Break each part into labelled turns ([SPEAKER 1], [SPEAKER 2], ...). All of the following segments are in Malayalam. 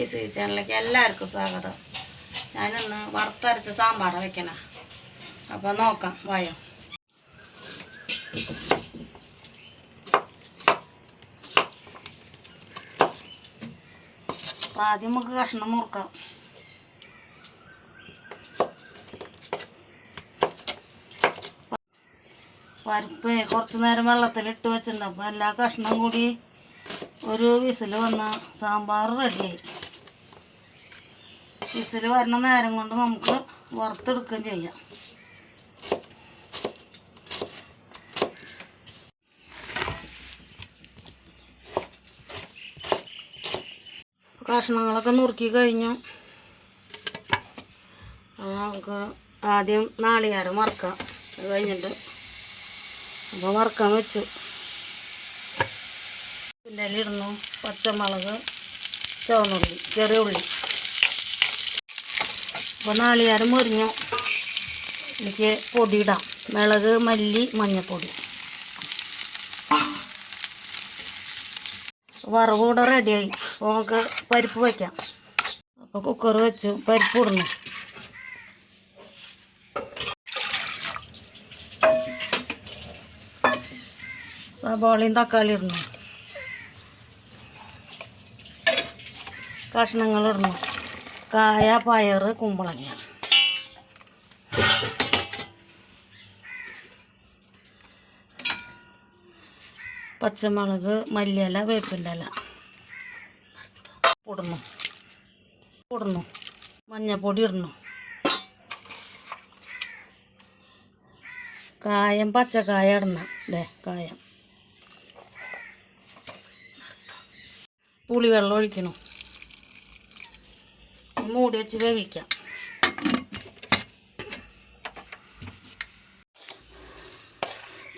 [SPEAKER 1] ഈ ചാനലിലേക്ക് എല്ലാവർക്കും സ്വാഗതം. ഞാനിന്ന് വറുത്തരച്ച സാമ്പാർ വെക്കണ. അപ്പോൾ നോക്കാം വായോ. ആദ്യം നമുക്ക് കഷ്ണം മുറുക്കാം പരിപ്പ് കുറച്ച് നേരം വെള്ളത്തിലിട്ട് വെച്ചിട്ടുണ്ട്. അപ്പോൾ എല്ലാ കഷ്ണം കൂടി ഒരു വിസിൽ വന്ന സാമ്പാർ റെഡിയായി. വിസിൽ വരുന്ന നേരം കൊണ്ട് നമുക്ക് വറുത്തെടുക്കുകയും ചെയ്യാം. കഷ്ണങ്ങളൊക്കെ നുറുക്കി കഴിഞ്ഞു. നമുക്ക് ആദ്യം നാളികേരം വറുക്കാം. അത് കഴിഞ്ഞിട്ട് അപ്പോൾ വറുക്കാൻ വെച്ചു. പിന്നെ ഇടുന്നു പച്ചമുളക് ചുവന്നുള്ളി ചെറിയ ഉള്ളി. അപ്പോൾ നാളികേരം മുറിഞ്ഞു എനിക്ക് പൊടിയിടാം. മിളക് മല്ലി മഞ്ഞൾപ്പൊടി വറവ് കൂടെ റെഡിയായി. അപ്പോൾ നമുക്ക് പരിപ്പ് വയ്ക്കാം അപ്പോൾ കുക്കർ വെച്ചു. പരിപ്പ് ഇടുന്നു. സബോളയും തക്കാളി ഇടണം കഷ്ണങ്ങൾ ഇടണം കായ പയർ കുമ്പളങ്ങ. പച്ചമുളക് മല്ലിയില വേപ്പിന്റെ ഇല. പൊടുന്നു പൊടുന്നു മഞ്ഞപ്പൊടി ഇടണം കായം പച്ചക്കായ ഇടണം അല്ലേ കായം. പുളിവെള്ളം ഒഴിക്കണം. മൂടി വെച്ച് വേവിക്കാം.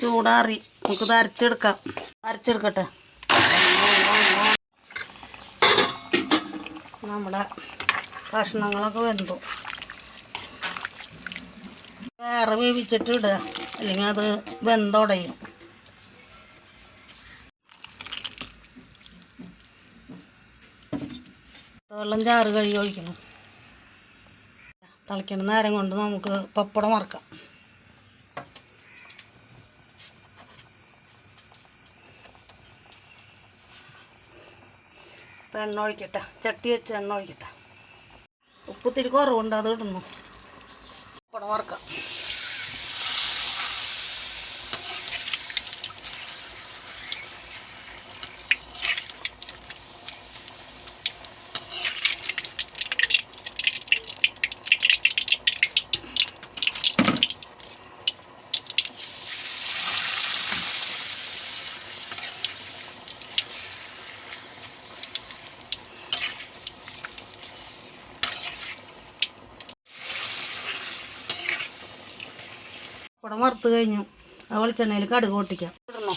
[SPEAKER 1] ചൂടാറി. നമുക്കിത് അരച്ചെടുക്കാം. അരച്ചെടുക്കട്ടെ. നമ്മുടെ കഷ്ണങ്ങളൊക്കെ വെന്തു. വേറെ വേവിച്ചിട്ട് ഇടുക അല്ലെങ്കിൽ അത് വെന്തുടയും. വെള്ളം ചാറ് കഴുകി ഒഴിക്കണം. തിളയ്ക്കണ നേരം കൊണ്ട് നമുക്ക് പപ്പടം വറക്കാം. ഇപ്പം എണ്ണ ഒഴിക്കട്ടെ. ചട്ടി വെച്ച് എണ്ണ ഒഴിക്കട്ടെ. ഉപ്പ് തിരി കുറവുണ്ട് അത് ഇടുന്നു. പപ്പടം വറക്കാം. പപ്പടം വറുത്ത് കഴിഞ്ഞു. ആ വെളിച്ചെണ്ണയിൽ കടുക് പൊട്ടിക്കാം. ഇടണോ?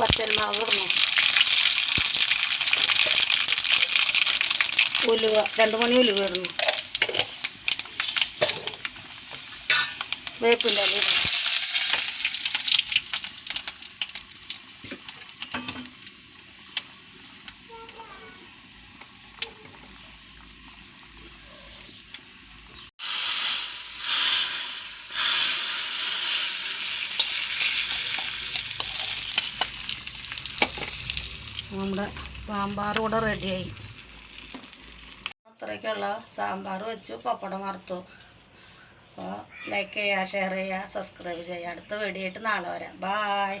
[SPEAKER 1] വറ്റൽമാവ് ഇടണോ? ഉലുവ രണ്ട് മണി ഉലുവ ഇടണം. വേപ്പിന്റെ ഇടണം. നമ്മുടെ സാമ്പാർ കൂടെ റെഡിയായി. അത്രയ്ക്കുള്ള സാമ്പാർ വെച്ചു പപ്പടം വറുത്തു. അപ്പോൾ ലൈക്ക് ചെയ്യുക ഷെയർ ചെയ്യുക സബ്സ്ക്രൈബ് ചെയ്യുക അടുത്ത വീഡിയോ ആയിട്ട് നാളെ വരാം. ബായ്